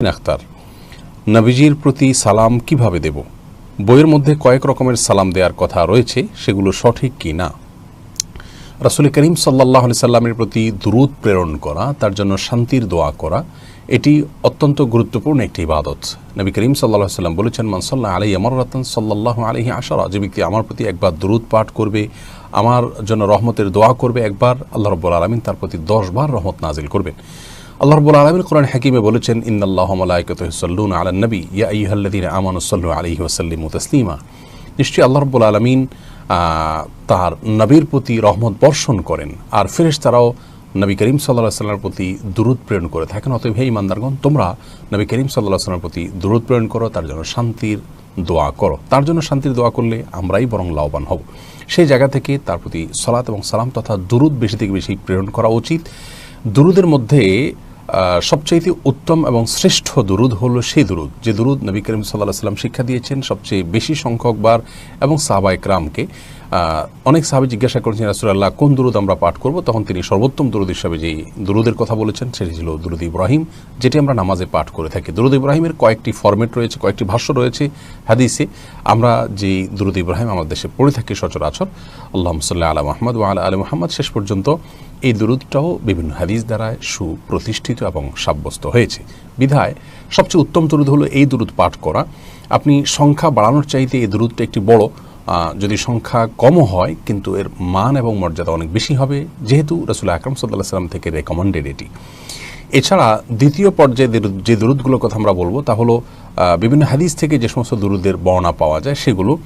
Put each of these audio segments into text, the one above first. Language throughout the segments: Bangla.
আখতার, নবীজির প্রতি সালাম কীভাবে দেব? বইয়ের মধ্যে কয়েক রকমের সালাম দেওয়ার কথা রয়েছে, সেগুলো সঠিক কি না? রাসুল করিম সাল্লাহ সাল্লামের প্রতি দুরুদ প্রেরণ করা, তার জন্য শান্তির দোয়া করা, এটি অত্যন্ত গুরুত্বপূর্ণ একটি ইবাদত। নবী করিম সাল্লাহ সাল্লাম বলেছেন মানসাল্লাহ আলী আমার রতন সাল্লাহ আলহি আশারা যে ব্যক্তি আমার প্রতি একবার দুরুদ পাঠ করবে, আমার জন্য রহমতের দোয়া করবে, একবার আল্লাহ রব্বুল আলমিন তার প্রতি দশবার রহমত নাজিল করবেন। আল্লাহ রব্বুল আলমিন কোরআন হাকিমে বলেছেন, ইন্নাল্লাহ মালাইকাত সাল্লুন আলা নবী, ইয়া আইহাল্লাদিন আমানু সাল্লু আলাইহি ওয়াসাল্লিমু তাসলিমা। নিশ্চয়ই আল্লাহ রব্বুল আলমিন তার নবীর প্রতি রহমত বর্ষণ করেন, আর ফেরেশ তারাও নবী করিম সাল্লাহ সাল্লামের প্রতি দূরত প্রেরণ করে থাকেন। অতএব হে ইমানদারগণ তোমরা নবী করিম সাল্লাহ সাল্লামের প্রতি দূরত প্রেরণ করো, তার জন্য শান্তির দোয়া করো। তার জন্য শান্তির দোয়া করলে আমরাই বরং লাভবান হব। সেই জায়গা থেকে তার প্রতি সলাত এবং সালাম তথা দুরুদ বেশি থেকে বেশি প্রেরণ করা উচিত। দুরুদের মধ্যে সবচাইতে উত্তম এবং শ্রেষ্ঠ দুরুদ হল সেই দুরুদ যে দুরুদ নবী করিম সাল্লাহ সাল্লাম শিক্ষা দিয়েছেন সবচেয়ে বেশি সংখ্যকবার এবং সাহবা ইকরামকে আহ, অনেক সাহাবি জিজ্ঞাসা করেছেন রাসুল্লাহ কোন দুরুদ আমরা পাঠ করব? তখন তিনি সর্বোত্তম দুরুদ হিসাবে যে দুরুদের কথা বলেছেন, সেটি ছিল দুরুদ ইব্রাহিম, যেটি আমরা নামাজে পাঠ করে থাকি। দুরুদ ইব্রাহিমের কয়েকটি ফরম্যাট রয়েছে, কয়েকটি ভাষ্য রয়েছে হাদিসে। আমরা যে দুরুদ ইব্রাহিম আমাদের দেশে পড়ে থাকি সচরাচর আল্লাহ সাল্লাহ আলা মাহমদ ও আলা আলী মোহাম্মদ, শেষ পর্যন্ত এই দুরুদটাও বিভিন্ন হাদিস দ্বারা সুপ্রতিষ্ঠিত এবং সাব্যস্ত হয়েছে। বিধায় সবচেয়ে উত্তম দুরুদ হলো এই দুরুদ পাঠ করা। আপনি সংখ্যা বাড়ানোর চাইতে এই দুরুদটা একটি বড় যদি সংখ্যা কমও হয়, কিন্তু এর মান এবং মর্যাদা অনেক বেশি হবে, যেহেতু রসুল আকরম সাল্লাহ সাল্লাম থেকে রেকমেন্ডেড এটি। এছাড়া দ্বিতীয় পর্যায়ে যে- দুরুদগুলোর কথা আমরা বলব, তা হলো বিভিন্ন হাদিস থেকে যে সমস্ত দুরুদের বর্ণনা পাওয়া যায়, সেগুলো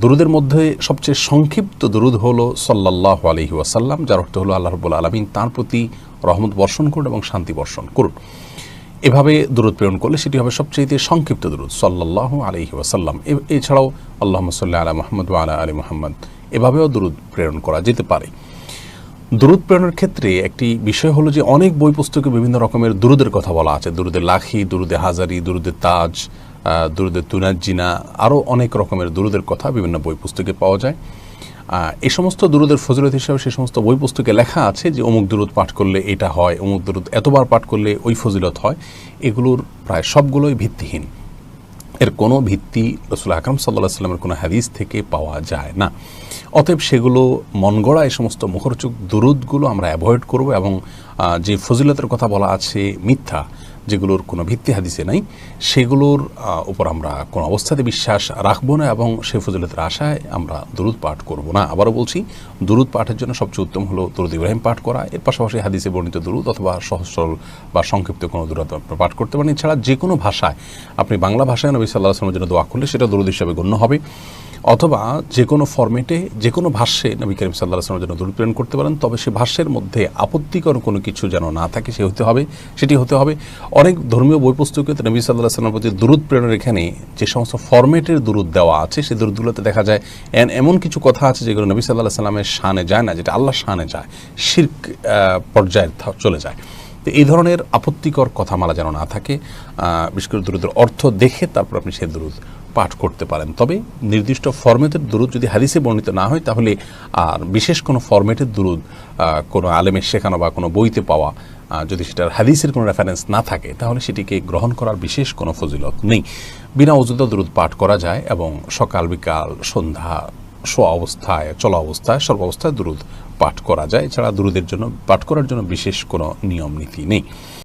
দুরুদের মধ্যে সবচেয়ে সংক্ষিপ্ত দুরুদ হলো সাল্লাহ আলহি ওয়াসাল্লাম, যার অর্থ হলো আল্লাহ রবুল্লা আলমিন তাঁর প্রতি রহমত বর্ষণ করুন এবং শান্তি বর্ষণ করুন। এভাবে দূরত প্রেরণ করলে সেটি হবে সবচেয়ে সংক্ষিপ্ত দূরত সাল্লাহ আলহি ওয়াসাল্লাম। এছাড়াও আল্লাহ সাল্লাহ আলা মোহাম্মদ আলা আলী মোহাম্মদ এভাবেও দূরত প্রেরণ করা যেতে পারে। দুরুদ প্রেরণের ক্ষেত্রে একটি বিষয় হলো যে অনেক বই পুস্তকে বিভিন্ন রকমের দুরুদের কথা বলা আছে। দুরুদে লাখি দুরুদে হাজারি দুরুদে তাজ আহ, দুরুদে তুনাজিনা আরও অনেক রকমের দুরুদের কথা বিভিন্ন বই পুস্তকে পাওয়া যায়। এই সমস্ত দুরুদের ফজিলত হিসাবে সে সমস্ত বই পুস্তকে লেখা আছে যে অমুক দুরুদ পাঠ করলে এটা হয়, অমুক দুরুদ এতবার পাঠ করলে ওই ফজিলত হয়। এগুলোর প্রায় সবগুলোই ভিত্তিহীন। এর কোনো ভিত্তি রসুল আকরম সাল্লাহ সাল্লামের কোনো হাদিস থেকে পাওয়া যায় না। অতএব সেগুলো মন গড়া, এই সমস্ত মুখরচুক দুরুদগুলো আমরা অ্যাভয়েড করব এবং যে ফজিলতের কথা বলা আছে মিথ্যা, যেগুলোর কোনো ভিত্তি হাদিসে নাই, সেগুলোর উপর আমরা কোনো অবস্থাতে বিশ্বাস রাখব না এবং সেই ফজিলতের আশায় আমরা দুরুদ পাঠ করব না। আবারও বলছি, দুরুদ পাঠের জন্য সবচেয়ে উত্তম হলো দুরুদ ইব্রাহিম পাঠ করা। এর পাশাপাশি হাদিসে বর্ণিত দুরুদ অথবা সহজ, সরল বা সংক্ষিপ্ত কোনো দুরুদ আপনারা পাঠ করতে পারেন। এছাড়া যে কোনো ভাষায়, আপনি বাংলা ভাষায় নবী সাল্লাহ আসলামের জন্য দোয়া করলে সেটা দুরুদ হিসাবে গণ্য হবে। অথবা যে কোনো ফরম্যাটে, যে কোনো ভাষ্যে নবী করিম সাল্লাহ আসলামের জন্য দূর প্রেরণ করতে পারেন, তবে সে ভাষ্যের মধ্যে আপত্তিকর কোনো কিছু যেন না থাকে, সে হতে হবে, সেটি হতে হবে। অনেক ধর্মীয় বই পুস্তকে নবী সাল্লাহ আসলামের প্রতি দূরত প্রেরণের এখানে যে সমস্ত ফর্মেটের দূরত দেওয়া আছে, সেই দূরতগুলোতে দেখা যায় এমন কিছু কথা আছে যেগুলো নবী সাল্লাহ সাল্লামের শানে যায় না, যেটা আল্লাহ শানে যায়, শির্ক পর্যায়ে চলে যায়। তো এই ধরনের আপত্তিকর কথা মালা যেন না থাকে বিশেষ করে দুরুদের অর্থ দেখে তারপর আপনি সে দুরুদ পাঠ করতে পারেন। তবে নির্দিষ্ট ফরম্যাটের দুরুদ যদি হাদিসে বর্ণিত না হয়, তাহলে আর বিশেষ কোনো ফরম্যাটের দুরুদ কোনো আলেমের শেখানো বা কোনো বইতে পাওয়া যদি সেটার হাদিসের কোনো রেফারেন্স না থাকে, তাহলে সেটিকে গ্রহণ করার বিশেষ কোনো ফজিলত নেই। বিনা অযুত দুরুদ পাঠ করা যায় এবং সকাল, বিকাল, সন্ধ্যা শোয়া অবস্থায় চলা অবস্থায় সর্বাবস্থায় দুরুদ পাঠ করা যায়। এছাড়া দুরুদের জন্য, পাঠ করার জন্য বিশেষ কোনো নিয়ম নীতি নেই।